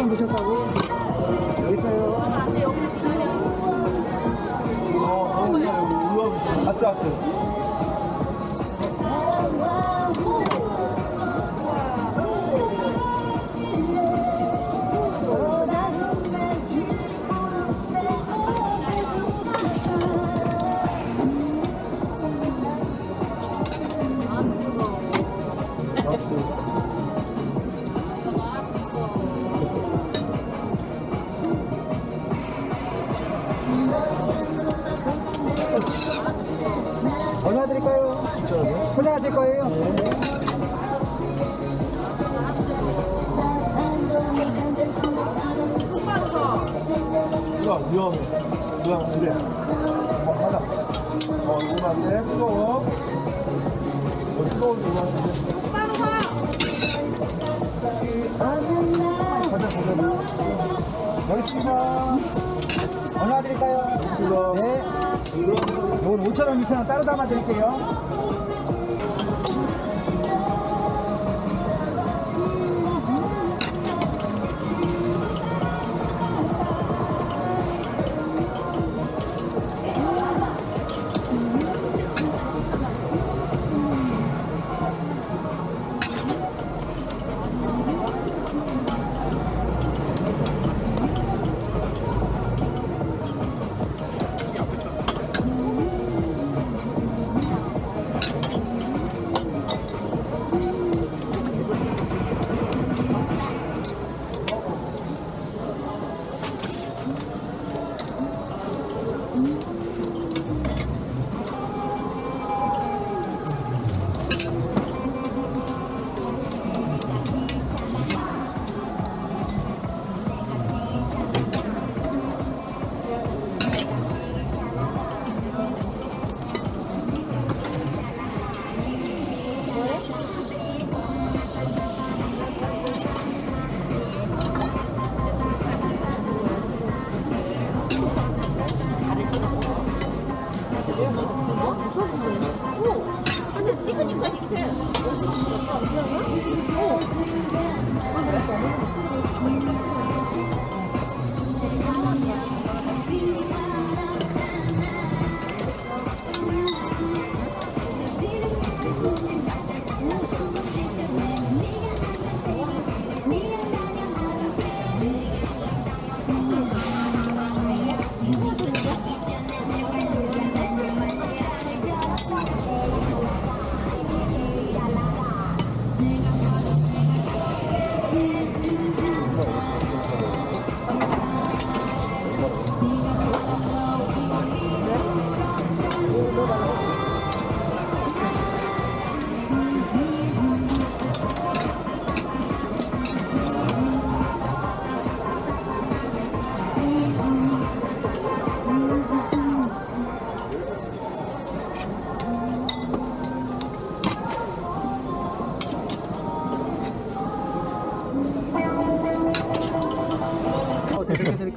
사람 보셨다고? 여기 있어요. 아, 여기 있어요. 어, 어, 여기. 우와, 아트, 아트. 콜라하실 거예요? 이거 위험해. 이거 그래. 어, 하나. 어, 이거 안 돼. 뜨거워. 저 뜨거운 안 돼. 가자, 가자. 여기 있습니다. 드릴까요? 네. 이건 5,000원, 2,000원 따로 담아 드릴게요.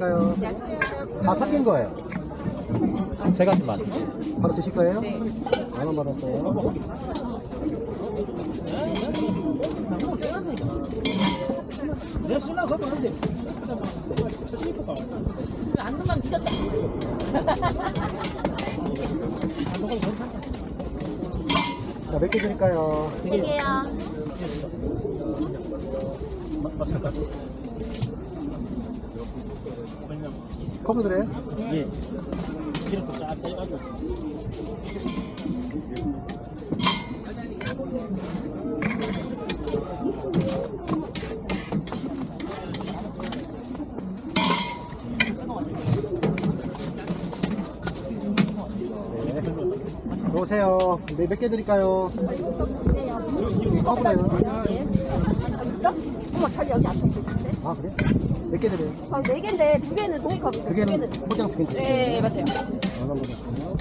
드릴까요? 다 섞인 거예요. 세 가지만. 바로 드실 거예요? 네. 만원 받았어요. 내가 술나 갖고 왔는데. 안동감 미쳤다. 자, 몇 개 드릴까요? 세 개야. 컵 으로 드려요? 예. 이렇게 쫙 빼가지고. 네. 오세요. 네, 몇개 드릴까요? 컵으로 해요. 있어? 어머, 잘 여기 앞에 계신데? 아, 그래? 몇 개 드려요? 아, 네 개인데 두 개는 종이컵. 두 개는 포장 두 개는 네, 맞아요. 만원 받았어요.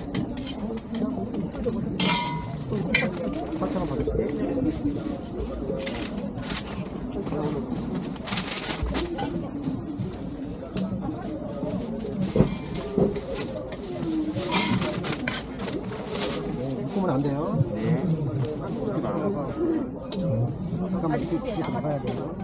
8,000원 받으실게요. 네, 묶으면 안 돼요. 네. 잠깐만, 이렇게, 이렇게 나가야 돼요.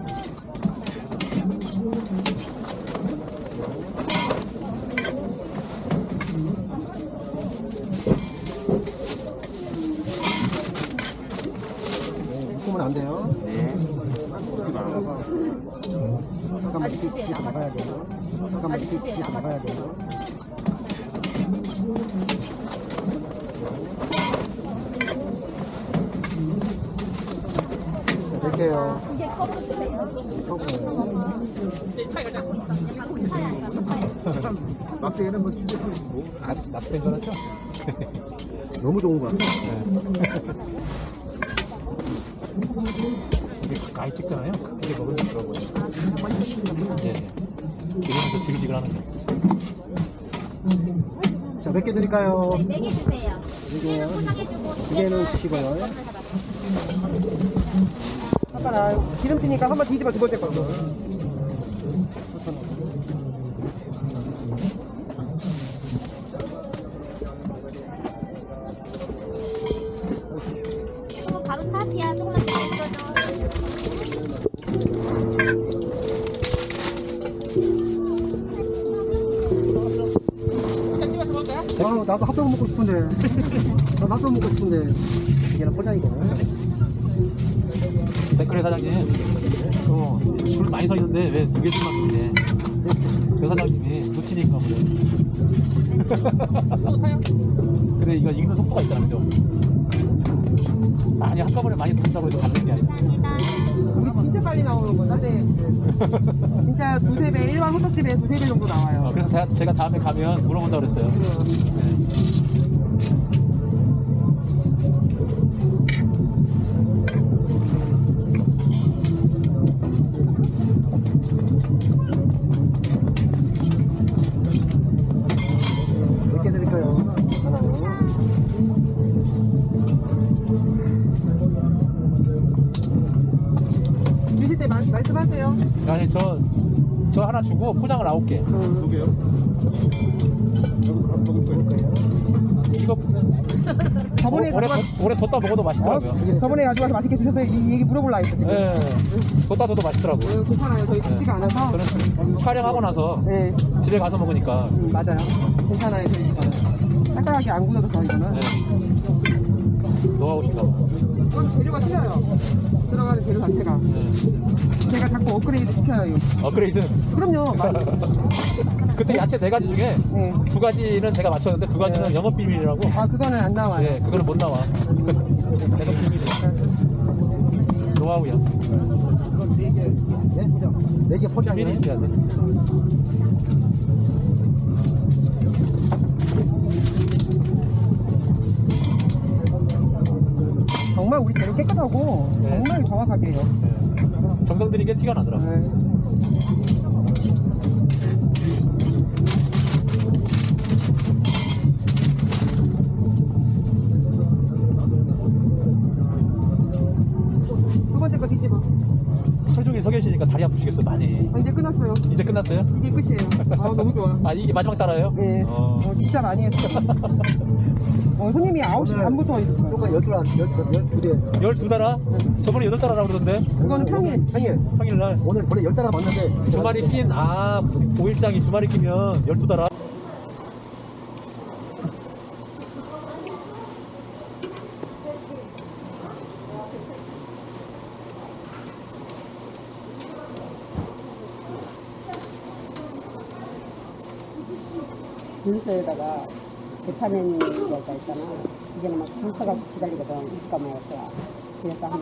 볶으면 안 돼요. 네. 잠깐만 뒤- 뒤에서 나가야 돼요. 잠깐만 뒤- 뒤에서 나가야 돼요. 이렇게요. 이제 주세요. 막대기는 뭐 진짜 뭐 아, 낙된 거라죠? 너무 좋은 거 같아. 이게 가까이 찍잖아요. 그게 먹으면 좋더라고요. 네. 기름도 지글지글 하는 거. 자, 몇 개 드릴까요? 네개 주세요. 두 개요. 포장해주고 두 개는 주시고요. 아빠나 기름 튀니까 한번 뒤집어 두 번째 거. 바로 차지야. 조금만. 아, 나도 핫도그 먹고 싶은데. 나 핫도그 먹고 싶은데. 얘는 포장이고. 댓글에 사장님, 어, 줄 많이 서 있는데 왜 두 개씩만 주네? 저 사장님이 루틴인가 보네. 근데 이거 읽는 속도가 있잖아, 그죠? 많이 한꺼번에 많이 든다고 해서 받는 게 아니야. 우리 진짜 빨리 나오는 거다. 네. 진짜 두세 배, 일반 호떡집에 두세 배 정도 어, 나와요. 그래서 대- 제가 다음에 가면 물어본다고 그랬어요. 네. 저 하나 주고 포장을 아홉 개. 먹을 거예요. 이거 저번에 오- 오래, 가져가, 뒀- 오래 뒀다 먹어도 맛있더라고요. 저번에 가져가서 맛있게 드셔서 이 얘기 물어볼라 했어, 지금. 예, 뒀다 둬도 맛있더라고요. 어, 괜찮아요. 저희 춥지가 않아서. 저는 촬영하고 나서 네, 집에 가서 먹으니까 음, 맞아요. 괜찮아요, 저희 집은. 딱딱하게 안 굳어서 저희는. 네. 노하우신가 봐. 이건 재료가 틀려요. 들어가는 재료 자체가. 네. 제가 자꾸 업그레이드 시켜요, 이거. 업그레이드. 그럼요. 많이. 그때 야채 네 가지 중에 네. 두 가지는 제가 맞췄는데 두 가지는 영업 비밀이라고. 아, 그거는 안 나와요. 네, 그거는 못 나와. 계속 비밀이야. 노하우야. 이건 네 개. 네, 포장. 네개 포장이요. 비밀이 있어야 돼. 정말 우리 재료 깨끗하고 네. 정말 정확하게 해요. 네. 정성 들인 게 티가 나더라. 네. 두 번째 거 뒤집어. 설중에 서 계시니까 다리 아프시겠어 많이. 아, 이제 끝났어요. 이제 끝났어요? 이게 끝이에요. 아, 너무 좋아. 아 이게 마지막 따라요? 네. 어. 어, 진짜 많이 했어요. 어, 손님이 9시 반부터 있었어요. 조금 열두 알, 열두, 열두 대. 열두 달아? 저번에 여덟 달아라고 그러던데 그거는 평일. 평일. 평일날 오늘 원래 열 달아 봤는데. 주말이 낀, 아, 고일장이 주말이 끼면 12달아? 분수에다가 비타민 여가 있잖아. 이제는 막 분수가 기다리거든. 잠깐만 없어. 그래서 하나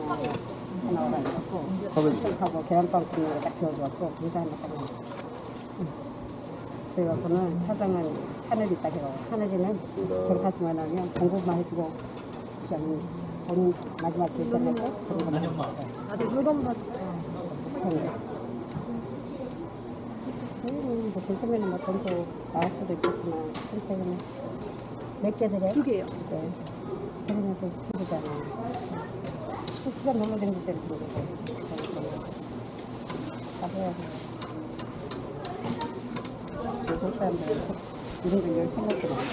하나 와가지고 하고 계란빵 굽는 거딱 비워주었어. 그래서 하나 딱 먹었어. 응. 그래갖고는 사장은 하늘이 있다 해요. 하늘이는 돌파스만 하면 공급만 해주고 그냥 본 마지막 결정해서 그런 거만 물건 뭐 그런 거. 음, 뭐 괜찮으면 뭐 돈도 나올 수도 있겠지만 선택은 몇개 드려? 두 개요. 네. 그러면 좀 힘들잖아. 또 시간 너무 댕길 때는 그러고. 가봐야지. 요즘 사람들 이런 걸 생각도 안 해.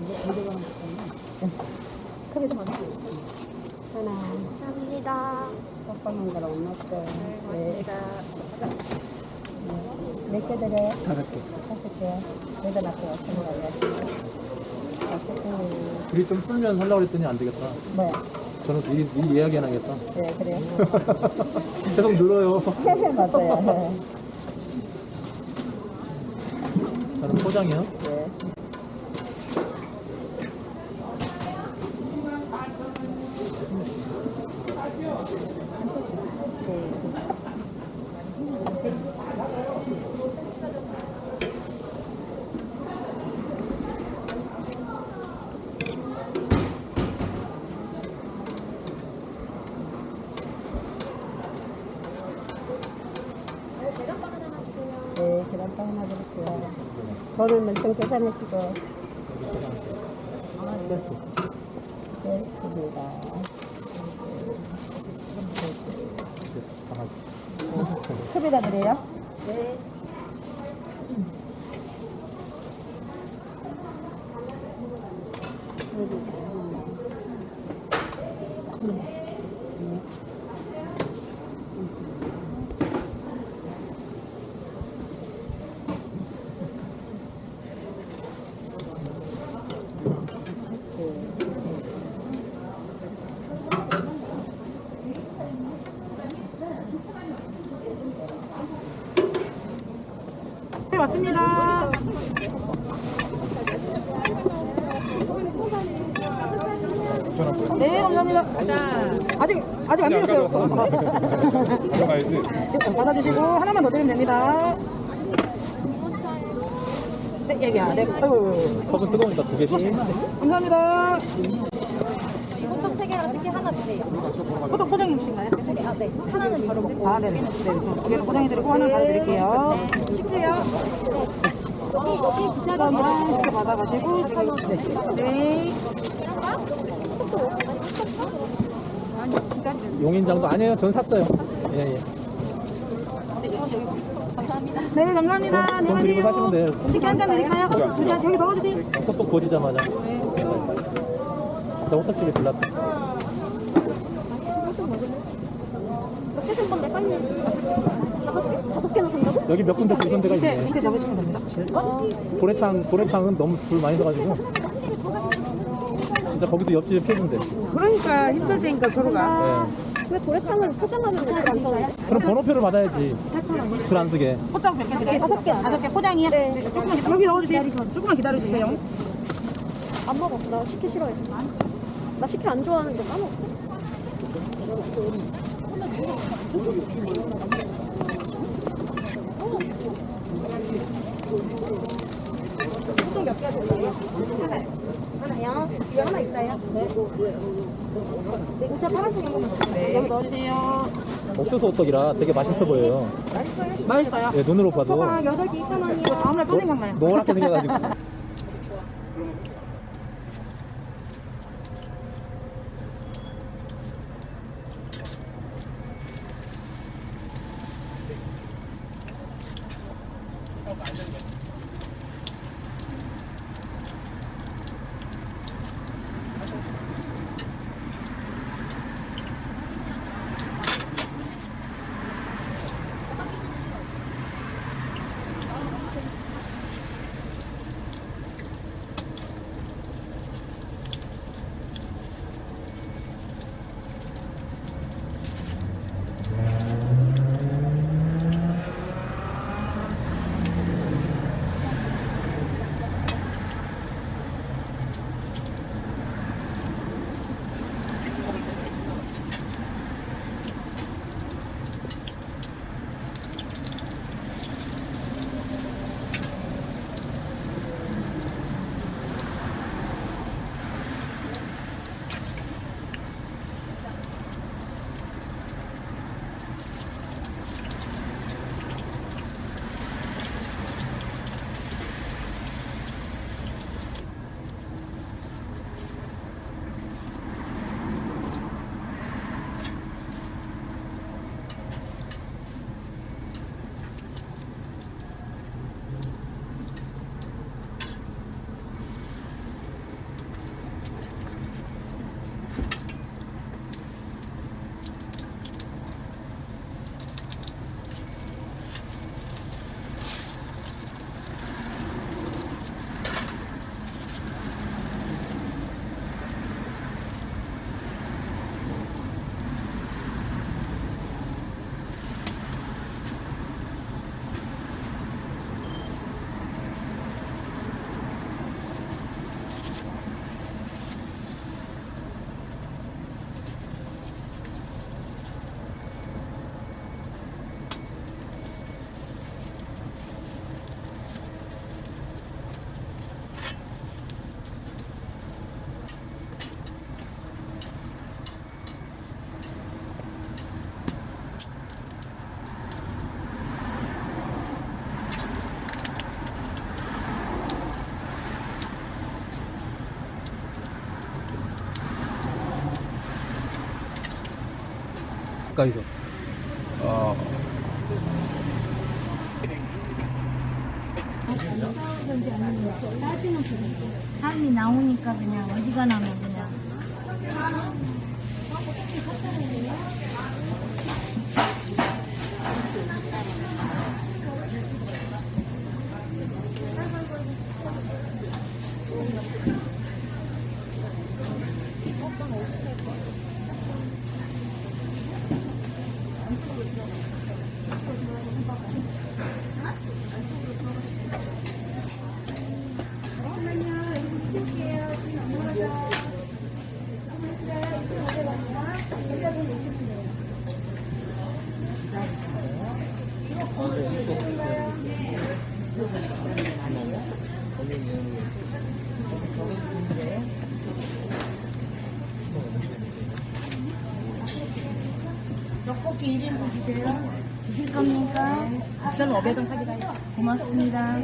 이거 이거 크기도 많아. 하나. 감사합니다. 깜깜한 때. 네, 고맙습니다. 몇개 드려요? 다섯 개. 다섯 개요. 여기다 놨어요. 어떤 거요? 다섯 둘이 좀 풀면 하려고 그랬더니 안 되겠다. 뭐야? 저는 미리, 미리 예약해놔야겠다. 네, 그래요. 계속 늘어요. 맞아요. 네. 저는 포장이요. 네. 네, 계란빵 하나 드릴게요. 저는 면청 계산하시고. 네, 됩니다. 컵에다 드려요? 네. 네, 맞습니다. 네, 감사합니다. 안 드렸어요. 받아주시고, 하나만 더 드리면 됩니다. 네, 여기야. 네, 아이고, 컵은 뜨거우니까 두 개씩. 감사합니다. 보통 세 개랑 식혜 하나 주세요. 포장, 포장님이신가요? 아, 네. 하나는 바로 먹고. 아, 네네. 네, 두 개로 포장해 드리고, 하나 받아드릴게요. 식혜요? 그다음에 이렇게 받아가지고, 네. 용인장도 아니에요. 전 샀어요. 예, 예. 네, 감사합니다. 돈- 네, 돈 드리고 사시면 돼요. 식혜 한잔 드릴까요? 두 잔, 여기 넣어주세요. 톡톡 고지자마자. 진짜 호떡집이 불났다. 건데 빨리. 다섯 개? 다섯 개나 산다고? 여기 몇 군데 줄 선대가 밑에, 있네. 밑에 넣으시면 됩니다. 도래창, 도래창은 너무 줄 많이 서가지고. 진짜 거기도 옆집에 펴준대. 그러니까 힘들 때니까 서로가. 예. 왜 도래창을 포장하면 왜안 사와요? 그럼 번호표를 받아야지. 줄 안 쓰게. 포장 몇개 드려요? 다섯 개. 다섯 개 포장이요? 네. 조금만 기다- 여기 넣어주세요. 조금만 기다려주세요. 안 먹어. 나 식혜 싫어해. 나 식혜 안 좋아하는데 까먹었어. 하나요? 여기 하나 있어요? 네. 진짜 파란색 한 번만 주세요. 여기 넣어주세요. 옥수수 호떡이라 되게 맛있어 보여요. 맛있어요. 예, 눈으로 봐도 아, 8개 2,000원이요. 다음날 또 생각나요. 노랗게 생겨가지고. 가까이서. 어. 삶이 나오니까 그냥 나면 그냥 떡볶이 1인분 주세요. 드실 겁니까? 2,500원 카드가 고맙습니다.